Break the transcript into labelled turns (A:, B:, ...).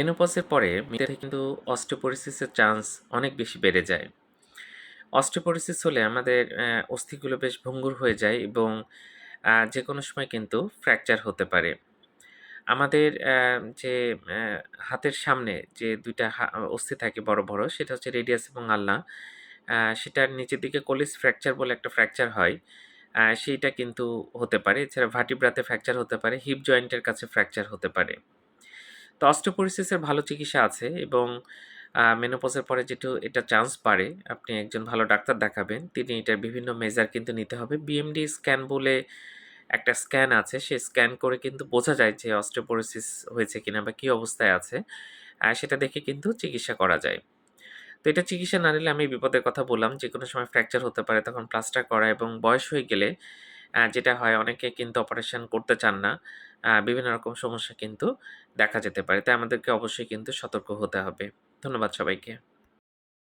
A: মেনোপজের পরে মেয়েদের কিন্তু অস্টিওপোরোসিসের চান্স অনেক বেশি বেড়ে যায়। অস্টিওপোরোসিস হলে আমাদের অস্থিগুলো বেশ ভঙ্গুর হয়ে যায় এবং যে কোনো সময় কিন্তু ফ্র্যাকচার হতে পারে। আমাদের যে হাতের সামনে যে দুইটা অস্থি থাকে বড় বড় সেটা হচ্ছে রেডিয়াস এবং আহ, সেটার নিচের দিকে কোলিস ফ্র্যাকচার বলে একটা ফ্র্যাকচার হয়। সেইটা কিন্তু হতে পারে। এছাড়া ভার্টিব্রাতে ফ্র্যাকচার হতে পারে। হিপ জয়েন্টের কাছে ফ্র্যাকচার হতে পারে। তো অস্টিওপোরোসিসের ভালো চিকিৎসা আছে এবং মেনোপজের পরে যেটু এটা চান্স পারে, আপনি একজন ভালো ডাক্তার দেখাবেন, তিনি এটার বিভিন্ন মেজার কিন্তু নিতে হবে। বিএমডি স্ক্যান বলে একটা স্ক্যান আছে সেই স্ক্যান করে কিন্তু বোঝা যায় যে অস্টিওপোরোসিস হয়েছে কিনা বা কী অবস্থায় আছে সেটা দেখে কিন্তু চিকিৎসা করা যায়। তো এটা চিকিৎসা না নিলে আমি বিপদের কথা বললাম যে কোনো সময় ফ্র্যাকচার হতে পারে, তখন প্লাস্টার করা এবং বয়স হয়ে গেলে যেটা হয় অনেকে কিন্তু অপারেশন করতে চান না। বিভিন্ন রকম সমস্যা কিন্তু দেখা যেতে পারে। তাই আমাদেরকে অবশ্যই কিন্তু সতর্ক হতে হবে। ধন্যবাদ সবাইকে।